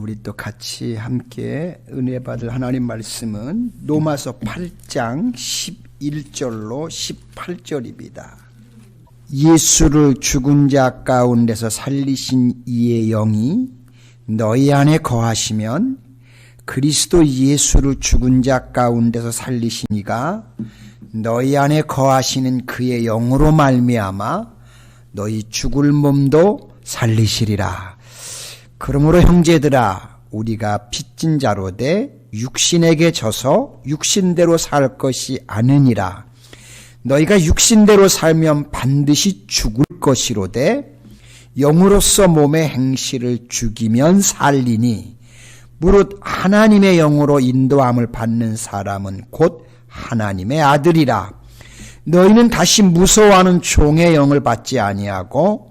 우리 또 같이 함께 은혜 받을 하나님 말씀은 로마서 8장 11절로 18절입니다. 예수를 죽은 자 가운데서 살리신 이의 영이 너희 안에 거하시면 그리스도 예수를 죽은 자 가운데서 살리신 이가 너희 안에 거하시는 그의 영으로 말미암아 너희 죽을 몸도 살리시리라. 그러므로 형제들아 우리가 빚진 자로 돼 육신에게 져서 육신대로 살 것이 아니니라. 너희가 육신대로 살면 반드시 죽을 것이로되 영으로서 몸의 행실을 죽이면 살리니 무릇 하나님의 영으로 인도함을 받는 사람은 곧 하나님의 아들이라. 너희는 다시 무서워하는 종의 영을 받지 아니하고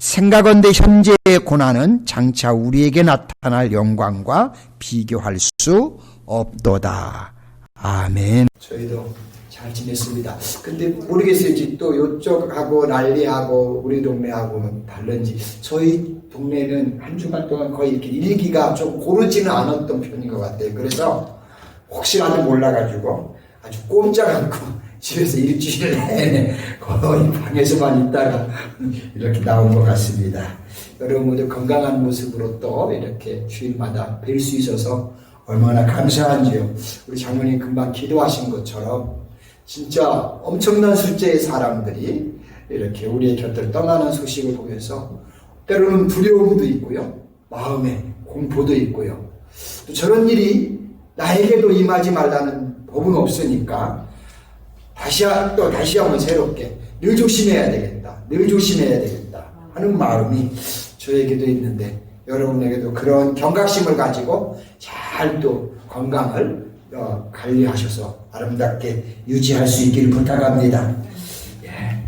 생각건대 현재의 고난은 장차 우리에게 나타날 영광과 비교할 수 없도다. 아멘. 저희도 잘 지냈습니다. 근데 모르겠어요. 또 요쪽하고 난리하고 우리 동네하고는 다른지. 저희 동네는 한 주간 동안 거의 이렇게 일기가 좀 고르지는 않았던 편인 것 같아요. 그래서 혹시라도 몰라가지고 아주 꼼짝 않고 집에서 일주일 내내 거의 방에서만 있다가 이렇게 나온 것 같습니다. 여러분 모두 건강한 모습으로 또 이렇게 주일마다 뵐 수 있어서 얼마나 감사한지요. 우리 장모님 금방 기도하신 것처럼 진짜 엄청난 숫자의 사람들이 이렇게 우리의 곁을 떠나는 소식을 보면서 때로는 두려움도 있고요. 마음에 공포도 있고요. 또 저런 일이 나에게도 임하지 말라는 법은 없으니까 다시 또 다시 한번 새롭게 늘 조심해야 되겠다. 늘 조심해야 되겠다. 하는 마음이 저에게도 있는데 여러분에게도 그런 경각심을 가지고 잘 또 건강을 어, 관리하셔서 아름답게 유지할 수 있기를 부탁합니다. 예.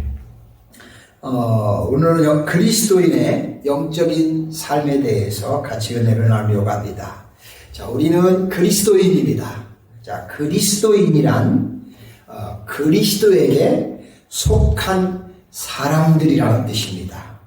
어, 오늘은 그리스도인의 영적인 삶에 대해서 같이 은혜를 나누려고 합니다. 자, 우리는 그리스도인입니다. 자, 그리스도인이란 어, 그리스도에게 속한 사람들이라는 뜻입니다.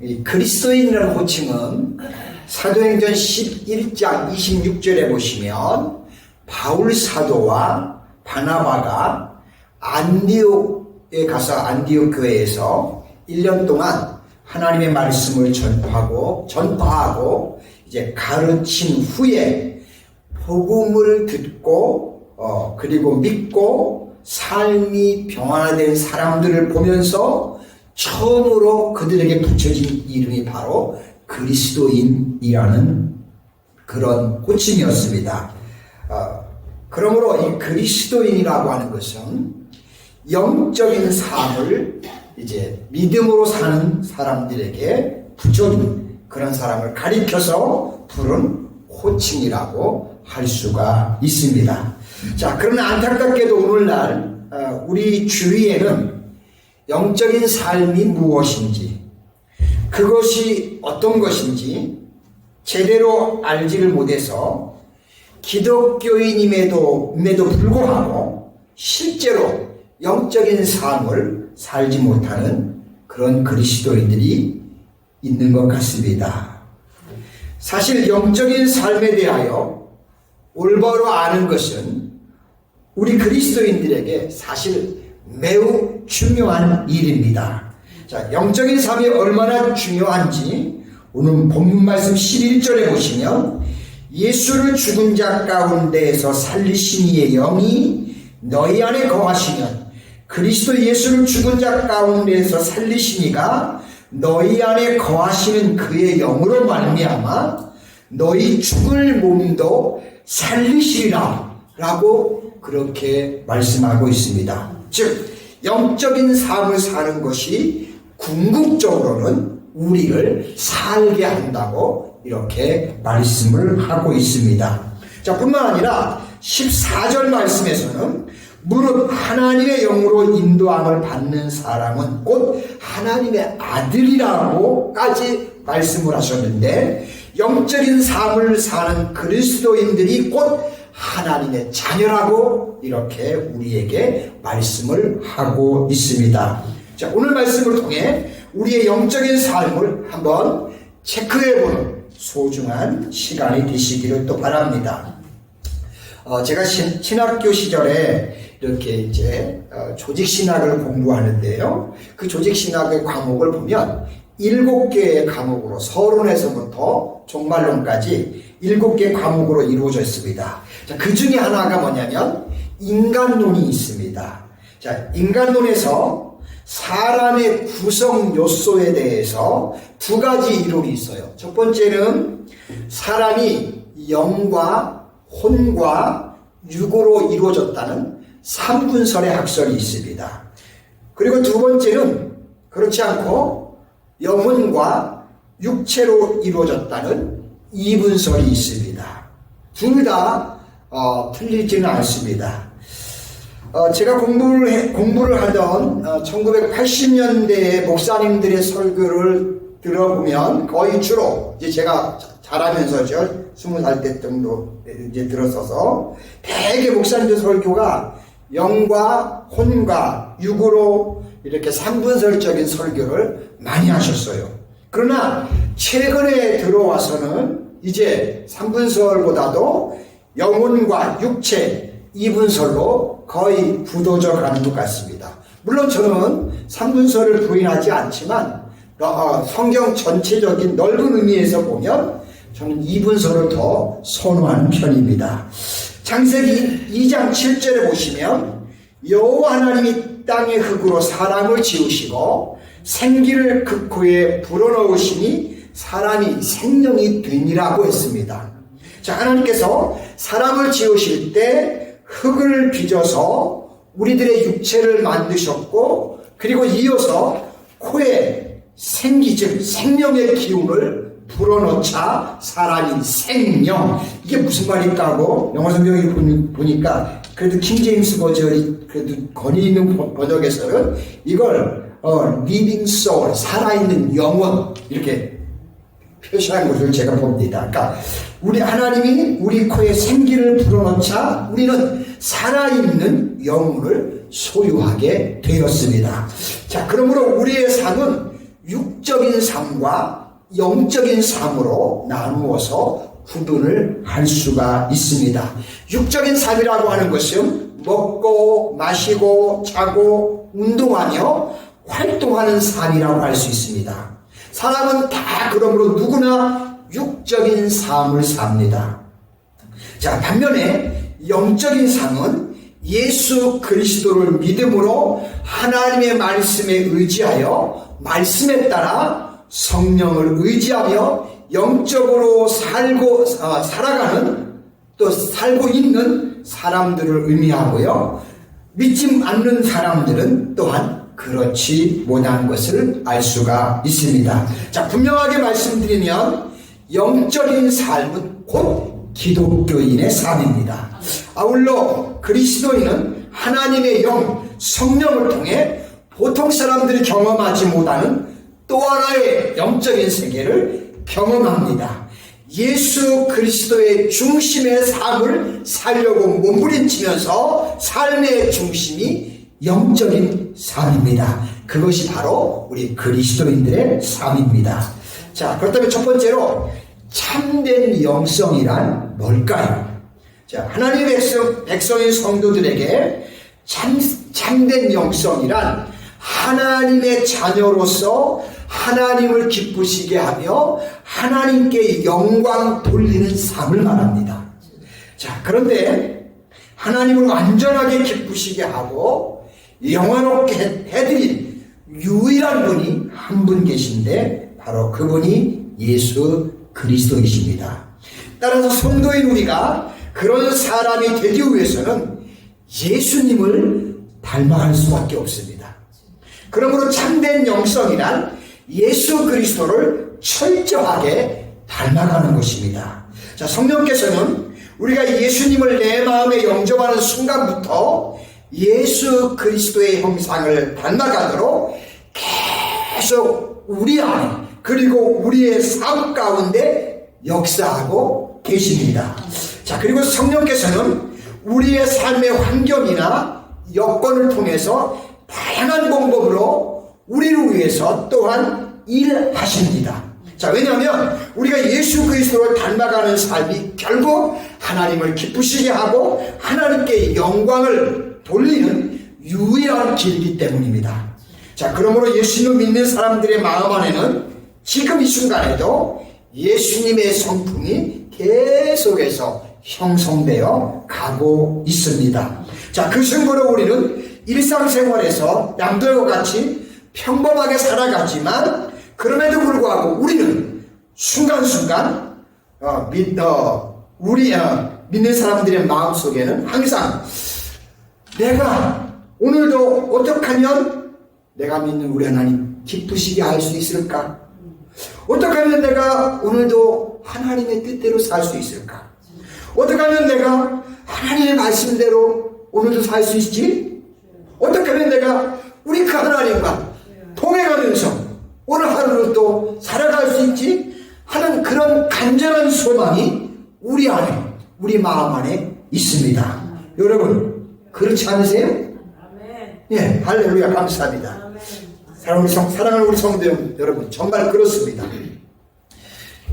이 그리스도인이라는 호칭은 사도행전 11장 26절에 보시면 바울 사도와 바나바가 안디옥에 가서 안디옥 교회에서 1년 동안 하나님의 말씀을 전파하고 전파하고 이제 가르친 후에 복음을 듣고 어 그리고 믿고 삶이 평안화된 사람들을 보면서 처음으로 그들에게 붙여진 이름이 바로 그리스도인이라는 그런 호칭이었습니다. 어, 그러므로 이 그리스도인이라고 하는 것은 영적인 삶을 이제 믿음으로 사는 사람들에게 붙여준 그런 사람을 가리켜서 부른 호칭이라고 할 수가 있습니다. 자, 그러나 안타깝게도 오늘날 어, 우리 주위에는 영적인 삶이 무엇인지 그것이 어떤 것인지 제대로 알지를 못해서 기독교인임에도 임에도 불구하고 실제로 영적인 삶을 살지 못하는 그런 그리스도인들이 있는 것 같습니다. 사실 영적인 삶에 대하여 올바로 아는 것은 우리 그리스도인들에게 사실 매우 중요한 일입니다. 자, 영적인 삶이 얼마나 중요한지 오늘 본문 말씀 11절에 보시면 예수를 죽은 자 가운데에서 살리신 이의 영이 너희 안에 거하시면 그리스도 예수를 죽은 자 가운데에서 살리신 이가 너희 안에 거하시는 그의 영으로 말미암아 너희 죽을 몸도 살리시리라 라고 그렇게 말씀하고 있습니다. 즉 영적인 삶을 사는 것이 궁극적으로는 우리를 살게 한다고 이렇게 말씀을 하고 있습니다. 자, 뿐만 아니라 14절 말씀에서는 무릇 하나님의 영으로 인도함을 받는 사람은 곧 하나님의 아들이라고까지 말씀을 하셨는데 영적인 삶을 사는 그리스도인들이 곧 하나님의 자녀라고 이렇게 우리에게 말씀을 하고 있습니다. 자, 오늘 말씀을 통해 우리의 영적인 삶을 한번 체크해보는 소중한 시간이 되시기를 또 바랍니다. 어, 제가 신, 신학교 시절에 이렇게 이제 어, 조직신학을 공부하는데요. 그 조직신학의 과목을 보면 일곱 개의 과목으로 서론에서부터 종말론까지 일곱 개 과목으로 이루어져 있습니다. 자, 그 중에 하나가 뭐냐면 인간론이 있습니다. 자, 인간론에서 사람의 구성 요소에 대해서 두 가지 이론이 있어요. 첫 번째는 사람이 영과 혼과 육으로 이루어졌다는 삼분설의 학설이 있습니다. 그리고 두 번째는 그렇지 않고 영혼과 육체로 이루어졌다는 이분설이 있습니다. 둘다 어, 틀리지는 않습니다. 어, 제가 공부를, 해, 공부를 하던 어, 1980년대의 목사님들의 설교를 들어보면 거의 주로 이제 제가 자라면서죠. 20살 때 정도 이제 들었어서 대개 목사님들 설교가 영과 혼과 육으로 이렇게 삼분설적인 설교를 많이 하셨어요. 그러나 최근에 들어와서는 이제 삼분설보다도 영혼과 육체 이분설로 거의 부도져 가는 것 같습니다. 물론 저는 삼분설을 부인하지 않지만 어, 성경 전체적인 넓은 의미에서 보면 저는 이분설을 더 선호하는 편입니다. 창세기 2장 7절에 보시면 여호와 하나님이 땅의 흙으로 사람을 지으시고 생기를 그 코에 불어넣으시니 사람이 생명이 되니라고 했습니다. 자, 하나님께서 사람을 지으실 때 흙을 빚어서 우리들의 육체를 만드셨고, 그리고 이어서 코에 생기, 즉, 생명의 기운을 불어넣자 사람이 생명. 이게 무슨 말일까 하고 영어 성경에 보니까 그래도 킹제임스 버전이 그래도 권위 있는 번역에서는 이걸 어, living soul, 살아있는 영혼 이렇게 표시한 것을 제가 봅니다. 그러니까 우리 하나님이 우리 코에 생기를 불어넣자 우리는 살아있는 영혼을 소유하게 되었습니다. 자, 그러므로 우리의 삶은 육적인 삶과 영적인 삶으로 나누어서 구분을 할 수가 있습니다. 육적인 삶이라고 하는 것은 먹고 마시고 자고 운동하며 활동하는 삶이라고 할 수 있습니다. 사람은 다 그러므로 누구나 육적인 삶을 삽니다. 자, 반면에 영적인 삶은 예수 그리스도를 믿음으로 하나님의 말씀에 의지하여 말씀에 따라 성령을 의지하며 영적으로 살고 어, 살아가는 또 살고 있는 사람들을 의미하고요. 믿지 않는 사람들은 또한 그렇지 못한 것을 알 수가 있습니다. 자, 분명하게 말씀드리면 영적인 삶은 곧 기독교인의 삶입니다. 아울러 그리스도인은 하나님의 영, 성령을 통해 보통 사람들이 경험하지 못하는 또 하나의 영적인 세계를 경험합니다. 예수 그리스도의 중심의 삶을 살려고 몸부림치면서 삶의 중심이 영적인 삶입니다. 그것이 바로 우리 그리스도인들의 삶입니다. 자, 그렇다면 첫 번째로 참된 영성이란 뭘까요? 자, 하나님의 백성, 백성인 성도들에게 참, 참된 영성이란 하나님의 자녀로서 하나님을 기쁘시게 하며 하나님께 영광 돌리는 삶을 말합니다. 자, 그런데 하나님을 완전하게 기쁘시게 하고 영원롭게 해드린 유일한 분이 한 분 계신데 바로 그분이 예수 그리스도이십니다. 따라서 성도인 우리가 그런 사람이 되기 위해서는 예수님을 닮아갈 수밖에 없습니다. 그러므로 참된 영성이란 예수 그리스도를 철저하게 닮아가는 것입니다. 자, 성령께서는 우리가 예수님을 내 마음에 영접하는 순간부터 예수 그리스도의 형상을 닮아가도록 계속 우리 안에 그리고 우리의 삶 가운데 역사하고 계십니다. 자, 그리고 성령께서는 우리의 삶의 환경이나 여건을 통해서 다양한 방법으로 우리를 위해서 또한 일하십니다. 자, 왜냐하면 우리가 예수 그리스도를 닮아가는 삶이 결국 하나님을 기쁘시게 하고 하나님께 영광을 돌리는 유일한 길이기 때문입니다. 자, 그러므로 예수님을 믿는 사람들의 마음 안에는 지금 이 순간에도 예수님의 성품이 계속해서 형성되어 가고 있습니다. 자, 그 증거로 우리는 일상생활에서 남들과 같이 평범하게 살아가지만 그럼에도 불구하고 우리는 순간순간 어, 믿, 어, 우리 어, 믿는 사람들의 마음 속에는 항상 내가 오늘도 어떻게 하면 내가 믿는 우리 하나님 기쁘시게 할 수 있을까? 어떻게 하면 내가 오늘도 하나님의 뜻대로 살 수 있을까? 어떻게 하면 내가 하나님의 말씀대로 오늘도 살 수 있지? 어떻게 하면 내가 우리 그 하나님과 통해가면서 오늘 하루를 또 살아갈 수 있지? 하는 그런 간절한 소망이 우리 안에, 우리 마음 안에 있습니다. 여러분, 그렇지 않으세요? 아멘. 예, 할렐루야, 감사합니다. 아멘. 사랑하는, 성, 사랑하는 우리 성도 여러분, 정말 그렇습니다.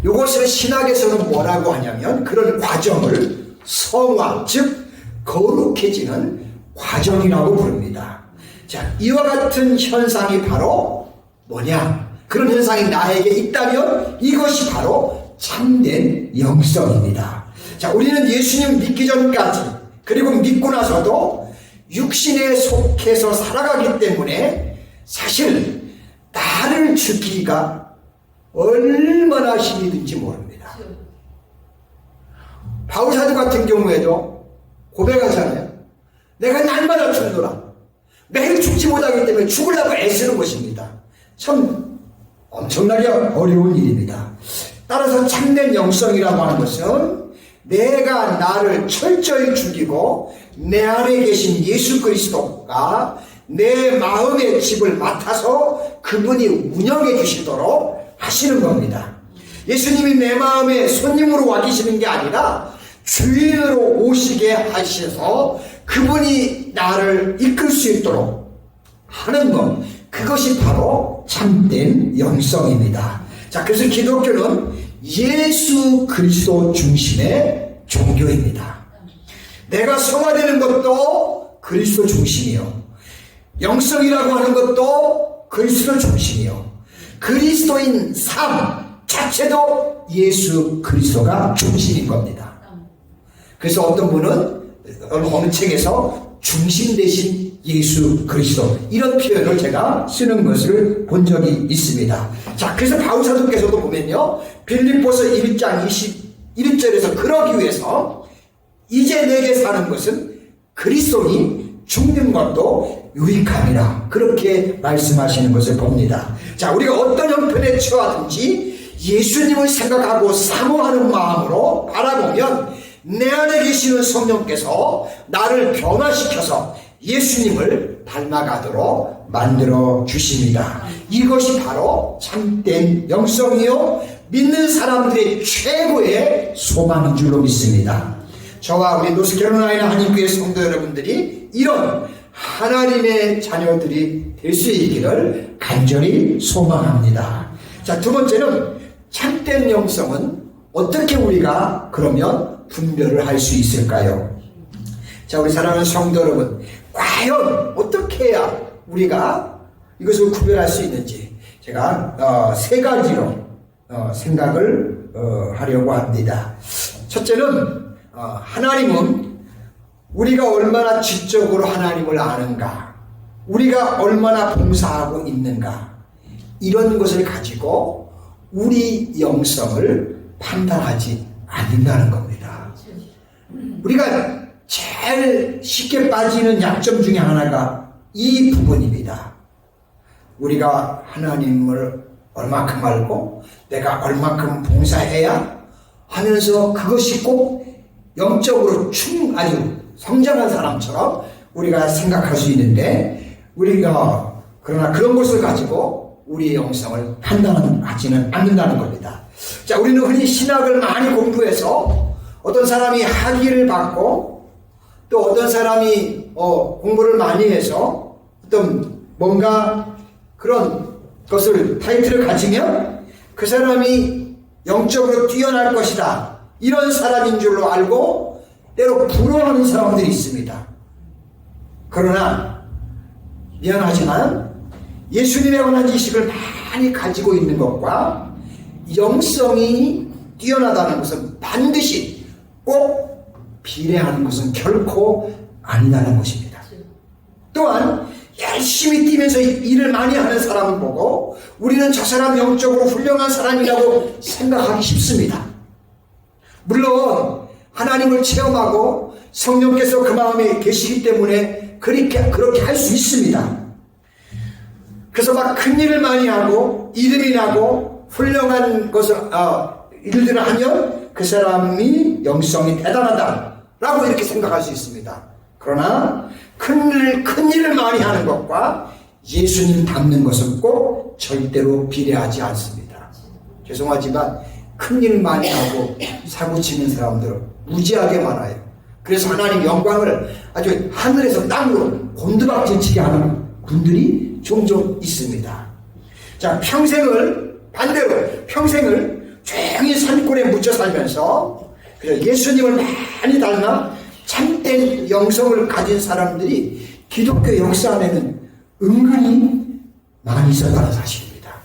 이것을 신학에서는 뭐라고 하냐면 그런 과정을 성화, 즉 거룩해지는 과정이라고 부릅니다. 자, 이와 같은 현상이 바로 뭐냐? 그런 현상이 나에게 있다면 이것이 바로 참된 영성입니다. 자, 우리는 예수님 믿기 전까지 그리고 믿고 나서도 육신에 속해서 살아가기 때문에 사실 나를 죽이기가 얼마나 힘이 든지 모릅니다. 바울사도 같은 경우에도 고백하잖아요. 내가 날마다 죽노라. 매일 죽지 못하기 때문에 죽으려고 애쓰는 것입니다. 참 엄청나게 어려운 일입니다. 따라서 참된 영성이라고 하는 것은 내가 나를 철저히 죽이고 내 안에 계신 예수 그리스도가 내 마음의 집을 맡아서 그분이 운영해 주시도록 하시는 겁니다. 예수님이 내 마음에 손님으로 와 계시는 게 아니라 주인으로 오시게 하셔서 그분이 나를 이끌 수 있도록 하는 것. 그것이 바로 참된 영성입니다. 자, 그래서 기독교는 예수 그리스도 중심의 종교입니다. 내가 성화되는 것도 그리스도 중심이요. 영성이라고 하는 것도 그리스도 중심이요. 그리스도인 삶 자체도 예수 그리스도가 중심인 겁니다. 그래서 어떤 분은 어느 책에서 중심 대신 예수 그리스도 이런 표현을 제가 쓰는 것을 본 적이 있습니다. 자, 그래서 바울 사도께서도 보면요. 빌립보서 1장 21절에서 그러기 위해서 이제 내게 사는 것은 그리스도니 죽는 것도 유익함이라 그렇게 말씀하시는 것을 봅니다. 자, 우리가 어떤 형편에 처하든지 예수님을 생각하고 사모하는 마음으로 바라보면 내 안에 계시는 성령께서 나를 변화시켜서 예수님을 닮아가도록 만들어 주십니다. 이것이 바로 참된 영성이요 믿는 사람들의 최고의 소망인 줄로 믿습니다. 저와 우리 노스 캐롤라이나 한인교회 성도 여러분들이 이런 하나님의 자녀들이 될 수 있기를 간절히 소망합니다. 자, 두 번째는 참된 영성은 어떻게 우리가 그러면 분별을 할 수 있을까요? 자, 우리 사랑하는 성도 여러분, 과연 어떻게 해야 우리가 이것을 구별할 수 있는지 제가 어, 세 가지로 어, 생각을 어, 하려고 합니다. 첫째는 어, 하나님은 우리가 얼마나 지적으로 하나님을 아는가, 우리가 얼마나 봉사하고 있는가 이런 것을 가지고 우리 영성을 판단하지 않는다는 겁니다. 우리가 제일 쉽게 빠지는 약점 중에 하나가 이 부분입니다. 우리가 하나님을 얼마큼 알고 내가 얼마큼 봉사해야 하면서 그것이 꼭 영적으로 충 아주 성장한 사람처럼 우리가 생각할 수 있는데 우리가 그러나 그런 것을 가지고 우리의 영성을 판단하지는 않는다는 겁니다. 자, 우리는 흔히 신학을 많이 공부해서 어떤 사람이 학위를 받고 또 어떤 사람이 어, 공부를 많이 해서 어떤 뭔가 그런 것을 타이틀을 가지면 그 사람이 영적으로 뛰어날 것이다. 이런 사람인 줄로 알고 때로 부러워하는 사람들이 있습니다. 그러나 미안하지만 예수님에 관한 지식을 많이 가지고 있는 것과 영성이 뛰어나다는 것은 반드시 꼭 비례하는 것은 결코 아니라는 것입니다. 또한 열심히 뛰면서 일을 많이 하는 사람을 보고 우리는 저 사람 영적으로 훌륭한 사람이라고 생각하기 쉽습니다. 물론 하나님을 체험하고 성령께서 그 마음에 계시기 때문에 그렇게 그렇게 할 수 있습니다. 그래서 막 큰 일을 많이 하고 이름이 나고 훌륭한 것을 어, 일들을 하면 그 사람이 영성이 대단하다라고 이렇게 생각할 수 있습니다. 그러나 큰 일, 큰 일을 많이 하는 것과 예수님 닮는 것은 꼭 절대로 비례하지 않습니다. 죄송하지만 큰일 많이 하고 사고 치는 사람들은 무지하게 많아요. 그래서 하나님 영광을 아주 하늘에서 땅으로 곤두박질치게 하는 분들이 종종 있습니다. 자, 평생을 반대로 평생을 조용히 산골에 묻혀 살면서 예수님을 많이 닮아 참된 영성을 가진 사람들이 기독교 역사 안에는 은근히 많이 있었다는 사실입니다.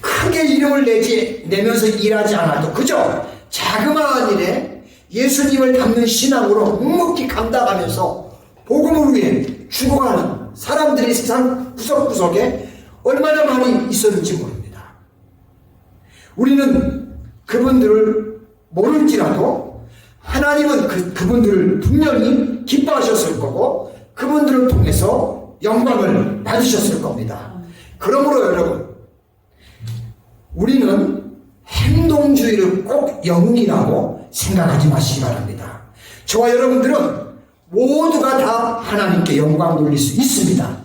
크게 이름을 내지 내면서 일하지 않아도 그저 자그마한 일에 예수님을 닮는 신앙으로 묵묵히 감당하면서 복음을 위해 죽어가는 사람들이 세상 구석구석에 얼마나 많이 있었는지 모릅니다. 우리는 그분들을 모를지라도 하나님은 그, 그분들을 분명히 기뻐하셨을 거고 그분들을 통해서 영광을 받으셨을 겁니다. 그러므로 여러분, 우리는 행동주의를 꼭 영웅이라고 생각하지 마시기 바랍니다. 저와 여러분들은 모두가 다 하나님께 영광 돌릴 수 있습니다.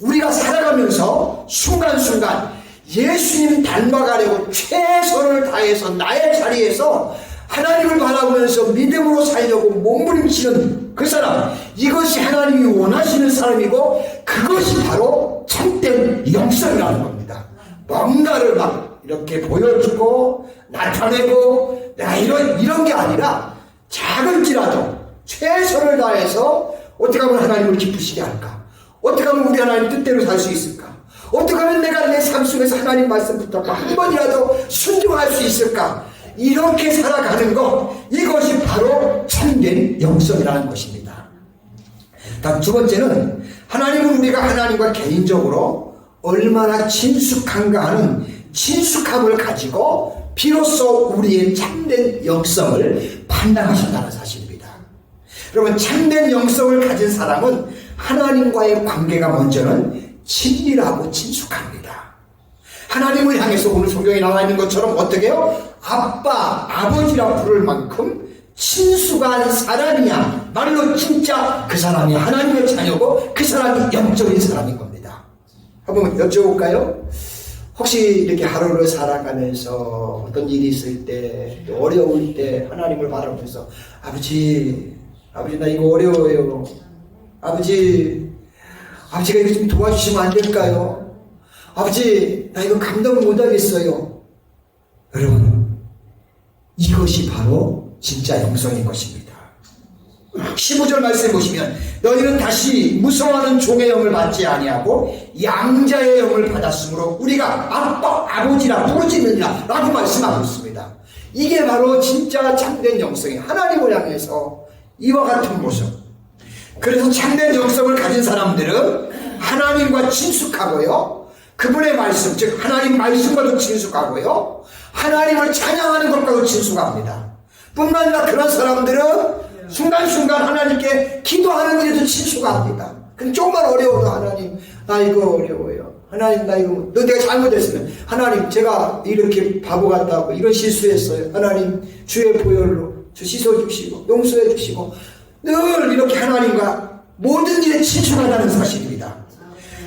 우리가 살아가면서 순간순간 예수님 닮아가려고 최선을 다해서 나의 자리에서 하나님을 바라보면서 믿음으로 살려고 몸부림치는 그 사람 이것이 하나님이 원하시는 사람이고 그것이 바로 참된 영성이라는 겁니다. 뭔가를 막 이렇게 보여주고 나타내고 내가 이런 이런 게 아니라 작은지라도 최선을 다해서 어떻게 하면 하나님을 기쁘시게 할까? 어떻게 하면 우리 하나님 뜻대로 살 수 있을까? 어떻게 하면 내가 내 삶 속에서 하나님 말씀 붙잡고 한 번이라도 순종할 수 있을까? 이렇게 살아가는 것, 이것이 바로 참된 영성이라는 것입니다. 두 번째는 하나님은 우리가 하나님과 개인적으로 얼마나 친숙한가 하는 친숙함을 가지고 비로소 우리의 참된 영성을 판단하신다는 사실입니다. 여러분, 참된 영성을 가진 사람은 하나님과의 관계가 먼저는 친밀하고 친숙합니다. 하나님을 향해서 오늘 성경에 나와 있는 것처럼 어떻게 해요? 아빠, 아버지라 부를 만큼 친숙한 사람이야. 말로 진짜 그 사람이 하나님의 자녀고 그 사람이 영적인 사람인 겁니다. 한번 여쭤볼까요? 혹시 이렇게 하루를 살아가면서 어떤 일이 있을 때, 어려울 때 하나님을 바라보면서 아버지, 아버지 나 이거 어려워요. 아버지, 아버지가 이거 좀 도와주시면 안 될까요? 아버지, 나 이거 감당 못 하겠어요. 여러분, 이것이 바로 진짜 영성인 것입니다. 15절 말씀해 보시면 너희는 다시 무서워하는 종의 영을 받지 아니하고 양자의 영을 받았으므로 우리가 아빠 아버지라 부르짖느니라 라고 말씀하고 있습니다. 이게 바로 진짜 참된 영성이 하나님을 향해서 이와 같은 모습. 그래서 참된 영성을 가진 사람들은 하나님과 친숙하고요. 그분의 말씀, 즉 하나님 말씀과도 친숙하고요. 하나님을 찬양하는 것과도 친숙합니다. 뿐만 아니라 그런 사람들은 순간순간 하나님께 기도하는 일에도 친숙합니다. 근데 조금만 어려워도 하나님, 나 이거 어려워요. 하나님, 나 이거, 너 내가 잘못했으면, 하나님, 제가 이렇게 바보 같다고, 이런 실수했어요. 하나님, 주의 보혈로 저 씻어주시고 용서해 주시고 늘 이렇게 하나님과 모든 일에 친숙하다는 사실입니다.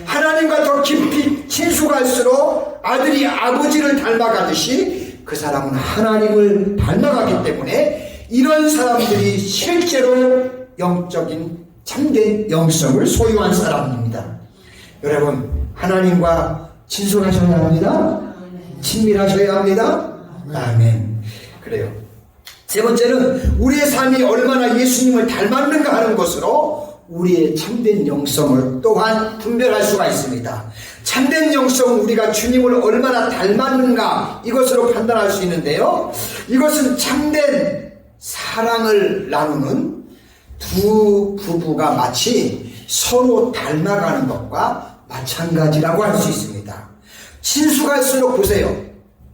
하나님과 더 깊이 친숙할수록 아들이 아버지를 닮아가듯이 그 사람은 하나님을 닮아가기 때문에 이런 사람들이 실제로 영적인 참된 영성을 소유한 사람입니다. 여러분 하나님과 친숙하셔야 합니다. 친밀하셔야 합니다. 아멘. 그래요. 세 번째는 우리의 삶이 얼마나 예수님을 닮았는가 하는 것으로 우리의 참된 영성을 또한 분별할 수가 있습니다. 참된 영성은 우리가 주님을 얼마나 닮았는가 이것으로 판단할 수 있는데요. 이것은 참된 사랑을 나누는 두 부부가 마치 서로 닮아가는 것과 마찬가지라고 할 수 있습니다. 친숙할수록 보세요.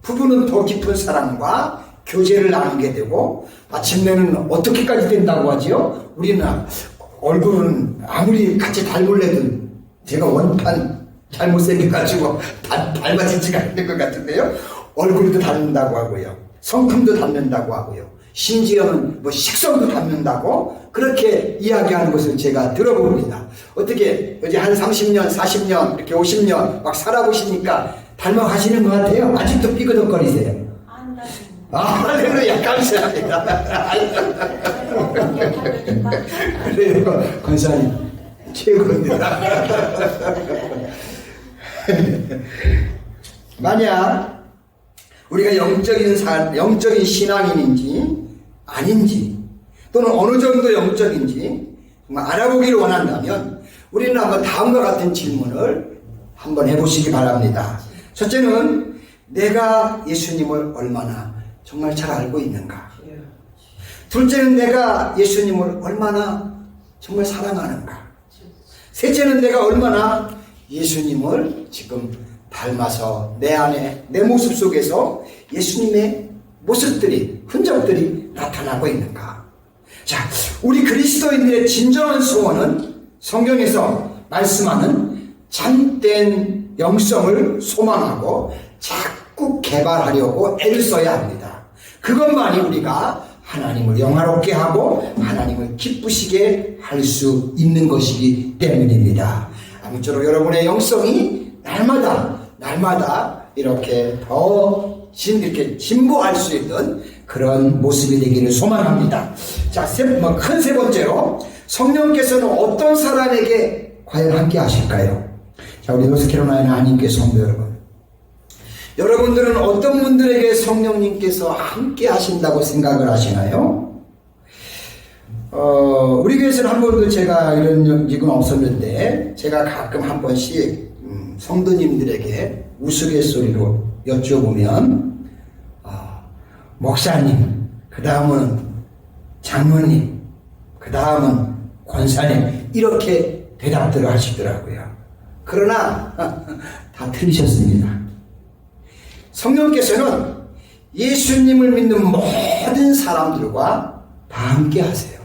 부부는 더 깊은 사랑과 교제를 나누게 되고 마침내는 어떻게까지 된다고 하지요? 우리는 얼굴은 아무리 같이 닮을래도 제가 원판 잘못 생겨가지고 닮- 닮아지지가 않는 것 같은데요. 얼굴도 닮는다고 하고요. 성품도 닮는다고 하고요. 심지어는 뭐 식성도 닮는다고 그렇게 이야기하는 것을 제가 들어봅니다. 어떻게 이제 한 30년, 40년, 이렇게 50년 막 살아보시니까 닮아가시는 것 같아요. 아직도 삐그덕거리세요. 안 닿습니다. 아, 할렐루야, 감사합니다. 그래요, 권사님, 최고입니다. 만약 우리가 영적인 사, 영적인 신앙인인지 아닌지 또는 어느 정도 영적인지 알아보기를 원한다면 우리는 한번 다음과 같은 질문을 한번 해보시기 바랍니다. 첫째는 내가 예수님을 얼마나 정말 잘 알고 있는가? 둘째는 내가 예수님을 얼마나 정말 사랑하는가? 셋째는 내가 얼마나 예수님을 지금 닮아서 내 안에, 내 모습 속에서 예수님의 모습들이, 흔적들이 나타나고 있는가? 자, 우리 그리스도인들의 진정한 소원은 성경에서 말씀하는 참된 영성을 소망하고 자꾸 개발하려고 애를 써야 합니다. 그것만이 우리가 하나님을 영화롭게 하고 하나님을 기쁘시게 할 수 있는 것이기 때문입니다. 아무쪼록 여러분의 영성이 날마다 날마다 이렇게 더 진, 이렇게 진보할 수 있는 그런 모습이 되기를 소망합니다. 자, 뭐큰세 번째로 성령께서는 어떤 사람에게 과연 함께 하실까요? 자, 우리 노스캐로라이나 하나님께 성도 여러분. 여러분들은 어떤 분들에게 성령님께서 함께 하신다고 생각을 하시나요? 어, 우리 교회에서는 한 번도 제가 이런 적은 없었는데, 제가 가끔 한 번씩, 음, 성도님들에게 우스갯소리로 여쭤보면, 아, 목사님, 그 다음은 장로님, 그 다음은 권사님, 이렇게 대답들을 하시더라고요. 그러나, 다 틀리셨습니다. 성령께서는 예수님을 믿는 모든 사람들과 다 함께 하세요.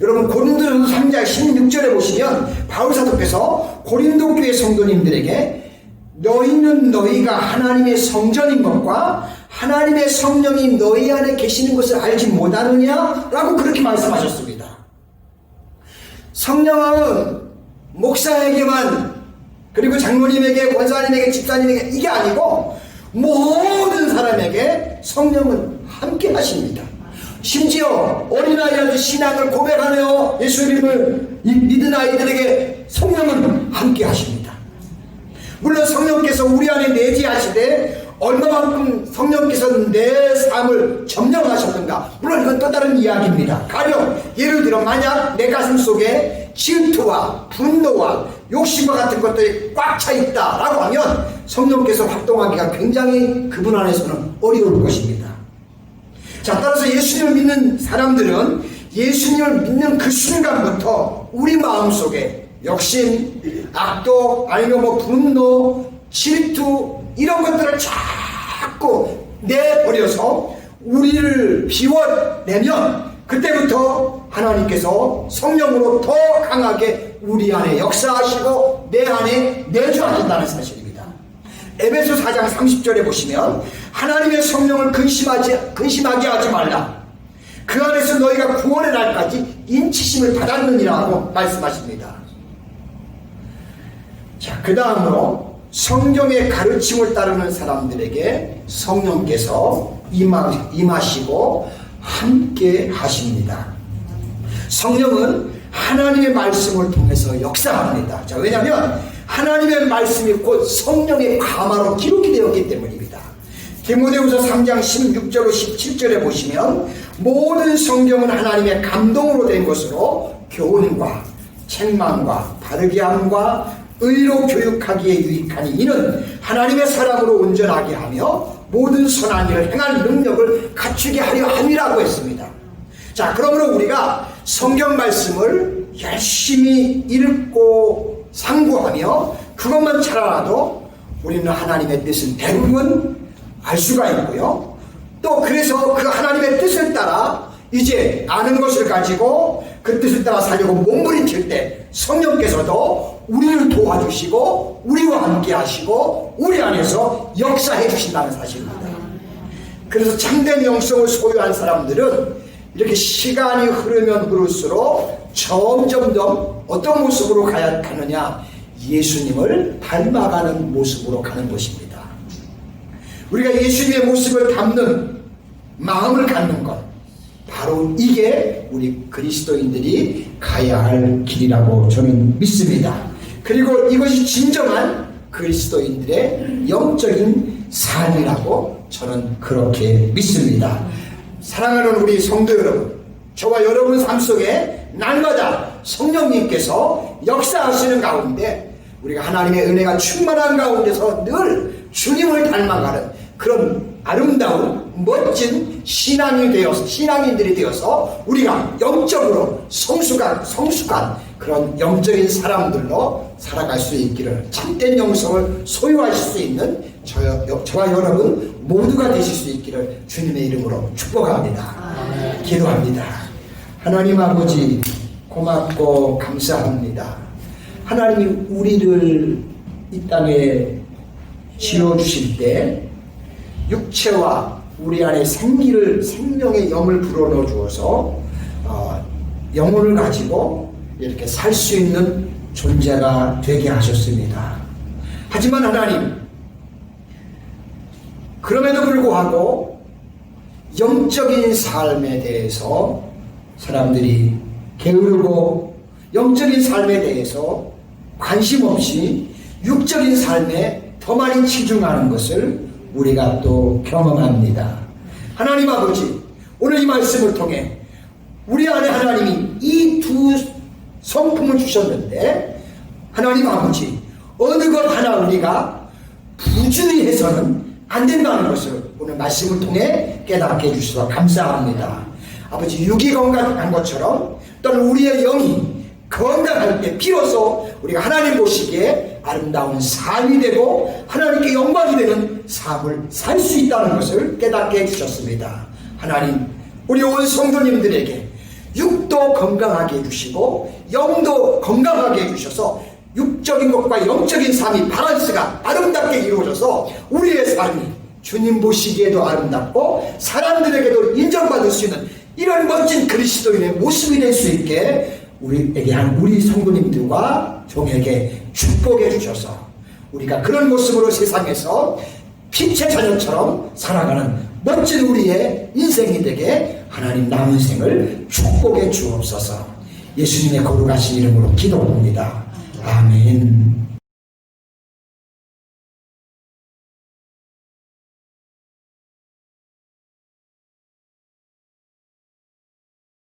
여러분 고린도전서 3장 16절에 보시면 바울 사도께서 고린도 교회 성도님들에게 너희는 너희가 하나님의 성전인 것과 하나님의 성령이 너희 안에 계시는 것을 알지 못하느냐? 라고 그렇게 말씀하셨습니다. 성령은 목사에게만 그리고 장로님에게 권사님에게 집사님에게 이게 아니고 모든 사람에게 성령은 함께 하십니다. 심지어 어린아이라도 신앙을 고백하며 예수님을 믿은 아이들에게 성령은 함께 하십니다. 물론 성령께서 우리 안에 내재하시되 얼마만큼 성령께서 내 삶을 점령하셨는가. 물론 이건 또 다른 이야기입니다. 가령 예를 들어 만약 내 가슴 속에 질투와 분노와 욕심과 같은 것들이 꽉 차 있다라고 하면 성령께서 활동하기가 굉장히 그분 안에서는 어려울 것입니다. 자 따라서 예수님을 믿는 사람들은 예수님을 믿는 그 순간부터 우리 마음 속에 욕심, 악도, 아니면 뭐 분노, 질투 이런 것들을 자꾸 내버려서 우리를 비워내면 그때부터 하나님께서 성령으로 더 강하게 우리 안에 역사하시고 내 안에 내주하신다는 사실입니다. 에베소 4장 30절에 보시면 하나님의 성령을 근심하지, 근심하게 하지 말라. 그 안에서 너희가 구원의 날까지 인치심을 받았느니라고 말씀하십니다. 자, 그 다음으로 성경의 가르침을 따르는 사람들에게 성령께서 임하, 임하시고 함께 하십니다. 성령은 하나님의 말씀을 통해서 역사합니다. 자, 왜냐하면 하나님의 말씀이 곧 성령의 가마로 기록이 되었기 때문입니다. 디모데후서 3장 16절로 17절에 보시면 모든 성경은 하나님의 감동으로 된 것으로 교훈과 책망과 바르게 함과 의로 교육하기에 유익하니 이는 하나님의 사람으로 온전하게 하며 모든 선한 일을 행할 능력을 갖추게 하려 함이라고 했습니다. 자, 그러므로 우리가 성경 말씀을 열심히 읽고 상고하며 그것만 잘 알아도 우리는 하나님의 뜻은 대부분 알 수가 있고요. 또 그래서 그 하나님의 뜻을 따라 이제 아는 것을 가지고 그 뜻을 따라 살려고 몸부림칠 때 성령께서도 우리를 도와주시고 우리와 함께 하시고 우리 안에서 역사해 주신다는 사실입니다. 그래서 참된 영성을 소유한 사람들은 이렇게 시간이 흐르면 흐를수록 점점점 어떤 모습으로 가야 가느냐 예수님을 닮아가는 모습으로 가는 것입니다. 우리가 예수님의 모습을 담는 마음을 갖는 것 바로 이게 우리 그리스도인들이 가야 할 길이라고 저는 믿습니다. 그리고 이것이 진정한 그리스도인들의 영적인 삶이라고 저는 그렇게 믿습니다. 사랑하는 우리 성도 여러분, 저와 여러분 삶 속에 날마다 성령님께서 역사하시는 가운데 우리가 하나님의 은혜가 충만한 가운데서 늘 주님을 닮아가는 그런 아름다운 멋진 신앙이 되어서 신앙인들이 되어서 우리가 영적으로 성숙한 성숙한 그런 영적인 사람들로 살아갈 수 있기를 참된 영성을 소유하실 수 있는 저, 저와 여러분 모두가 되실 수 있기를 주님의 이름으로 축복합니다. 기도합니다. 하나님 아버지 고맙고 감사합니다. 하나님이 우리를 이 땅에 지어 주실 때 육체와 우리 안에 생기를 생명의 영을 불어넣어 주어서 어, 영혼을 가지고 이렇게 살 수 있는 존재가 되게 하셨습니다. 하지만 하나님 그럼에도 불구하고 영적인 삶에 대해서 사람들이 게으르고 영적인 삶에 대해서 관심 없이 육적인 삶에 더 많이 치중하는 것을 우리가 또 경험합니다. 하나님 아버지, 오늘 이 말씀을 통해 우리 안에 하나님이 이 두 성품을 주셨는데 하나님 아버지, 어느 것 하나 우리가 부주의 해서는 안 된다는 것을 오늘 말씀을 통해 깨닫게 해주셔서 감사합니다. 아버지, 육이 건강한 것처럼 또는 우리의 영이 건강할 때 비로소 우리가 하나님 보시기에 아름다운 삶이 되고 하나님께 영광이 되는 삶을 살 수 있다는 것을 깨닫게 해주셨습니다. 하나님, 우리 온 성도님들에게 육도 건강하게 해주시고 영도 건강하게 해주셔서 육적인 것과 영적인 삶이 바란스가 아름답게 이루어져서 우리의 삶이 주님 보시기에도 아름답고 사람들에게도 인정받을 수 있는 이런 멋진 그리스도인의 모습이 될 수 있게 우리에게 한 우리 성도님들과 종에게 축복해 주셔서 우리가 그런 모습으로 세상에서 빛의 자녀처럼 살아가는 멋진 우리의 인생이 되게 하나님 남은 생을 축복해 주옵소서 예수님의 거룩하신 이름으로 기도합니다. 아멘.